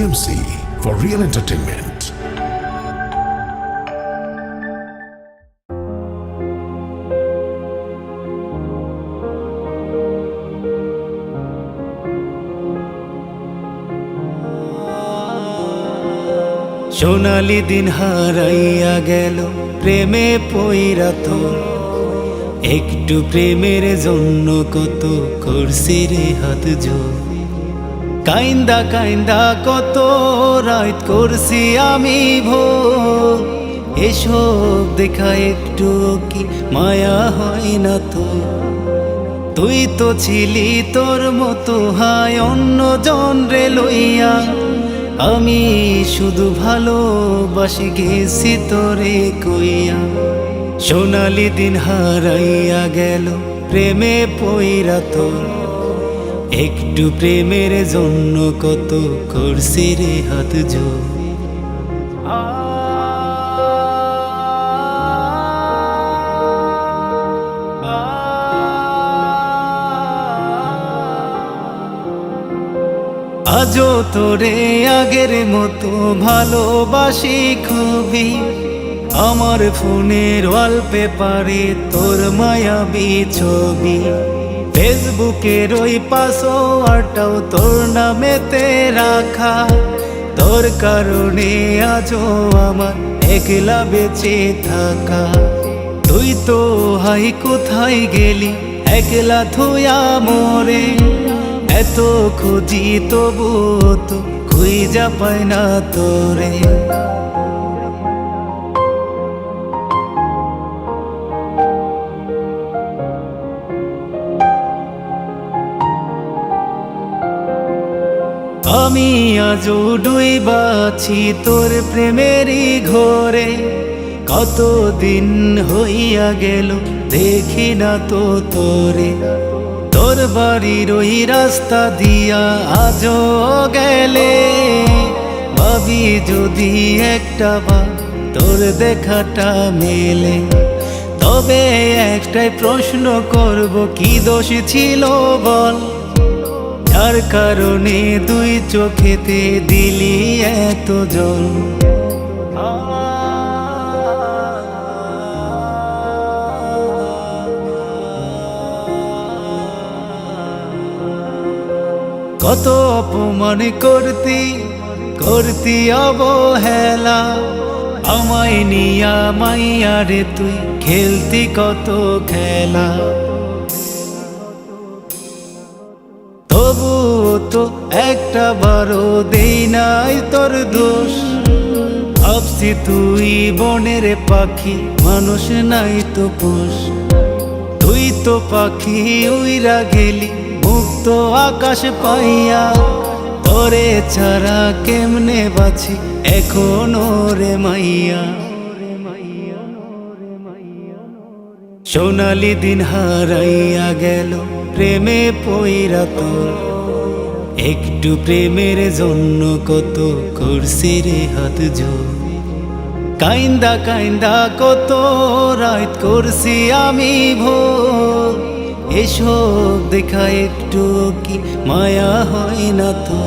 TMC for real entertainment. সোনালি দিন হারাইয়া গেল, প্রেমে পইরা তোর একটু প্রেমের জন্য কত করছি রে হাত জোর কাইন্দা কাইন্দা, কত রাত করছি আমি ভোর। এসব দেখা একটু কি মায়া হয় না তো? তুই তো ছিলি তোর মতো, হায় অন্য জন রে লইয়া। আমি শুধু ভালোবাসি গেছি তোরে কইয়া। সোনালি দিন হারাইয়া গেল, প্রেমে পইরা তোর। একটু প্রেমের জন্য কত করছি রে হাত জোর। আজও তোরে আগের মতো ভালোবাসি খুবই। আমার ফোনের ওয়ালপেপারে তোর মায়াবী ছবি। ফেসবুকের ওই পাসওয়ার্ডটাও তোর নামেতে রাখা। তোর কারণে আজও আমার একলা বেঁচে থাকা। তুই তো হাই, কোথায় গেলি? একলা থুয়া মরে। এত খুঁজি তবু তো খুঁজা পায় না তোরে। আমি আজও ডুইবাছি তোর প্রেমেরই ঘরে। কতদিন হইয়া গেল, দেখি না তো তোরে। তোর বাড়ির ওই রাস্তা দিয়া আজও গেলে। ভাবি যদি একটা বা তোর দেখাটা মেলে। তবে একটাই প্রশ্ন করব, কি দোষ ছিল বল? যার কারণে দুই চোখেতে দিলি এত জল। কত অপমান করতি করতি অবহেলা। আমায় নিয়া মাইয়া রে তুই খেলতি কত খেলা। তো একটা বারো দেই নাই তোর দোষ। ভাবছি তুই বনের পাখি, মানুষ নাই তো পোষ তুই তো পাখি উইরা গেলি, মুক্ত আকাশ পাইয়া। তোরে ছাড়া কেমনে বাছি এখনও রে মাইয়া। সোনালি দিন হারাইয়া গেল, প্রেমে পইরা তোর। একটু প্রেমের জন্য কত করছে রে হাত জোর। কাইন্দা কাইন্দা কত রাত করছি আমি ভোর। এসব দেখা একটু কি মায়া হয় না তো?